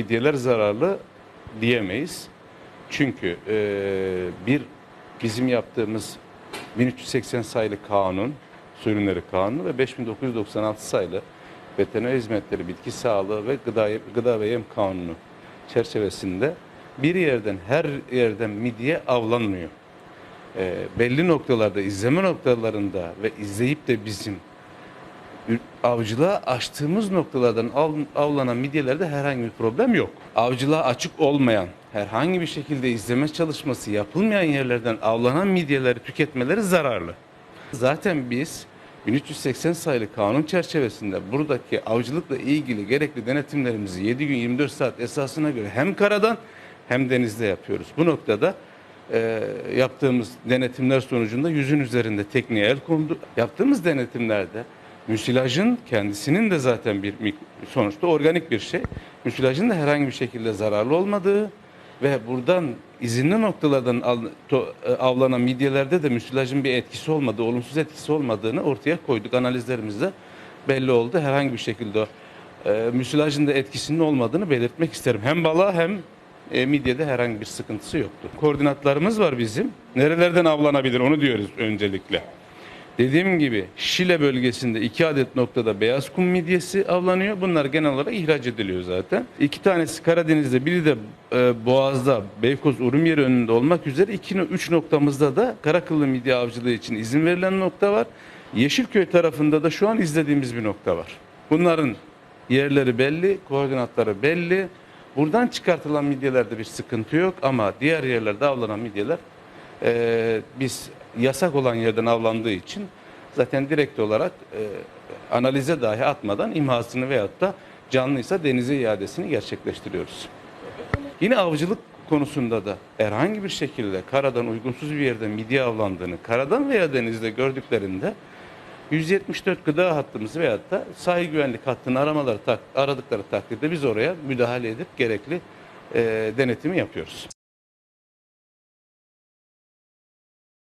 midyeler zararlı diyemeyiz. Çünkü e, bir bizim yaptığımız 1380 sayılı kanun, su ürünleri kanunu ve 5996 sayılı veteriner hizmetleri, bitki sağlığı ve gıda, gıda ve yem kanunu çerçevesinde bir yerden her yerden midye avlanmıyor. E, belli noktalarda, izleme noktalarında ve izleyip de bizim avcılığa açtığımız noktalardan av, avlanan midyelerde herhangi bir problem yok. Avcılığa açık olmayan, herhangi bir şekilde izleme çalışması yapılmayan yerlerden avlanan midyeleri tüketmeleri zararlı. Zaten biz 1380 sayılı kanun çerçevesinde buradaki avcılıkla ilgili gerekli denetimlerimizi 7 gün 24 saat esasına göre hem karadan hem denizde yapıyoruz. Bu noktada e, yaptığımız denetimler sonucunda yüzün üzerinde tekniğe el kondu. Yaptığımız denetimlerde müsilajın kendisinin de zaten bir sonuçta organik bir şey. Müsilajın da herhangi bir şekilde zararlı olmadığı ve buradan izinli noktalardan e, avlanan midyelerde de müsilajın bir etkisi olmadığı, olumsuz etkisi olmadığını ortaya koyduk. Analizlerimizde belli oldu. Herhangi bir şekilde e, müsilajın da etkisinin olmadığını belirtmek isterim. Hem balığa hem e, midyede herhangi bir sıkıntısı yoktu. Koordinatlarımız var bizim. Nerelerden avlanabilir onu diyoruz öncelikle. Dediğim gibi Şile bölgesinde iki adet noktada beyaz kum midyesi avlanıyor. Bunlar genel olarak ihraç ediliyor zaten. İki tanesi Karadeniz'de, biri de e, Boğaz'da, Beykoz Urumyeri önünde olmak üzere iki, üç noktamızda da karakıllı midye avcılığı için izin verilen nokta var. Yeşilköy tarafında da şu an izlediğimiz bir nokta var. Bunların yerleri belli, koordinatları belli. Buradan çıkartılan midyelerde bir sıkıntı yok ama diğer yerlerde avlanan midyeler e, biz yasak olan yerden avlandığı için zaten direkt olarak e, analize dahi atmadan imhasını veyahut da canlıysa denize iadesini gerçekleştiriyoruz. Yine avcılık konusunda da herhangi bir şekilde karadan uygunsuz bir yerde midye avlandığını karadan veya denizde gördüklerinde 174 gıda hattımızı veyahut da sahil güvenlik hattını aramaları tak, aradıkları takdirde biz oraya müdahale edip gerekli e, denetimi yapıyoruz.